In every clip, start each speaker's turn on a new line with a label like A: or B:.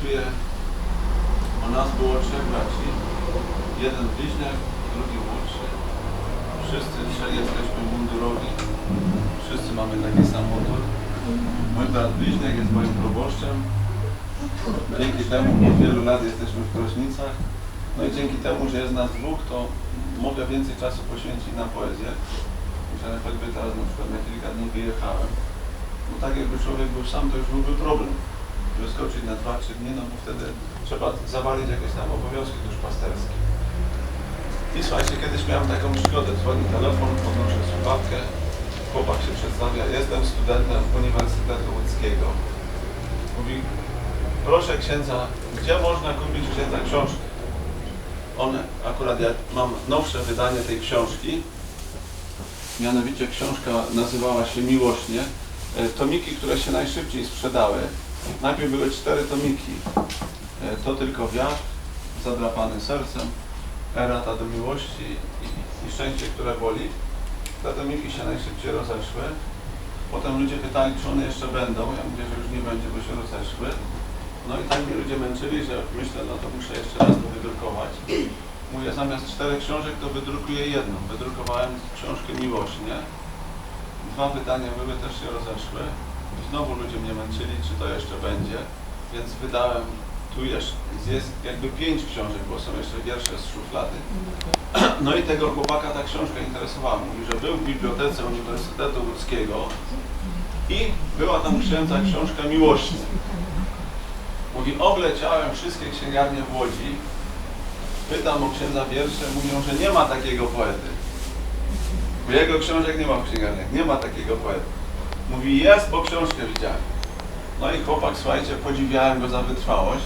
A: pracuje, u nas było trzech braci. Jeden bliźniak, drugi młodszy. Wszyscy trzej jesteśmy mundurowi. Wszyscy mamy taki sam mundur. Mój brat bliźniak jest moim proboszczem. Dzięki temu od wielu lat jesteśmy w Krośnicach. No i dzięki temu, że jest nas dwóch, to mogę więcej czasu poświęcić na poezję. Że choćby teraz na przykład na kilka dni wyjechałem. No tak jakby człowiek był sam, to już byłby problem. Na dwa, trzy dni, no bo wtedy trzeba zawalić jakieś tam obowiązki duszpasterskie. I słuchajcie, kiedyś miałem taką przygodę, dzwoni telefon, podnoszę słuchawkę, chłopak się przedstawia, jestem studentem Uniwersytetu Łódzkiego. Mówi, proszę księdza, gdzie można kupić księdza książkę? One, akurat ja mam nowsze wydanie tej książki, mianowicie książka nazywała się Miłośnie. E, Tomiki, które się najszybciej sprzedały, najpierw były cztery tomiki. E, To tylko wiatr, zadrapany sercem, erata do miłości i, i szczęście, które boli. Te tomiki się najszybciej rozeszły. Potem ludzie pytali, czy one jeszcze będą. Ja mówię, że już nie będzie, bo się rozeszły. No i tak mnie ludzie męczyli, że myślę, no to muszę jeszcze raz to wydrukować. Mówię, zamiast czterech książek to wydrukuję jedną. Wydrukowałem książkę Miłośnie. Dwa wydania były, też się rozeszły. Znowu ludzie mnie męczyli, czy to jeszcze będzie. Więc wydałem, tu jeszcze jest jakby pięć książek, bo są jeszcze wiersze z szuflady. No i tego chłopaka ta książka interesowała. Mówi, że był w bibliotece Uniwersytetu Łódzkiego i była tam księdza książka Miłośnie. Mówi, obleciałem wszystkie księgarnie w Łodzi, pytam o księdza wiersze, mówią, że nie ma takiego poety. Bo jego książek nie ma w księgarniach, nie ma takiego poety. Mówi, jest, bo książkę widziałem. No i chłopak, słuchajcie, podziwiałem go za wytrwałość.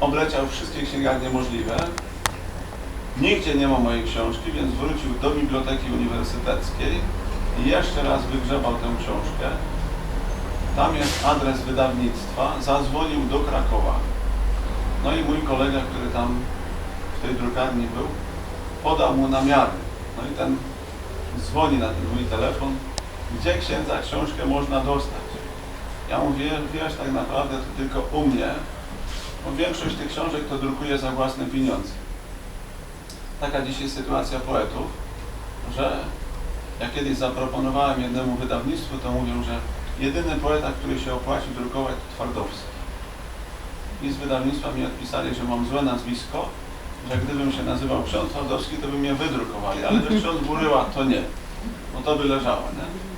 A: Obleciał wszystkie księgarnie możliwe. Nigdzie nie ma mojej książki, więc wrócił do biblioteki uniwersyteckiej i jeszcze raz wygrzebał tę książkę. Tam jest adres wydawnictwa, zadzwonił do Krakowa. No i mój kolega, który tam w tej drukarni był, podał mu namiary. No i ten dzwoni na ten mój telefon, gdzie księdza książkę można dostać. Ja mówię, wiesz, tak naprawdę to tylko u mnie, bo większość tych książek to drukuje za własne pieniądze. Taka dzisiaj sytuacja poetów, że ja kiedyś zaproponowałem jednemu wydawnictwu, to mówią, że jedyny poeta, który się opłaci drukować, to Twardowski. I z wydawnictwa mi odpisali, że mam złe nazwisko, że gdybym się nazywał ksiądz Twardowski, to by mnie wydrukowali, ale że ksiądz Buryła to nie. No to by leżało, nie?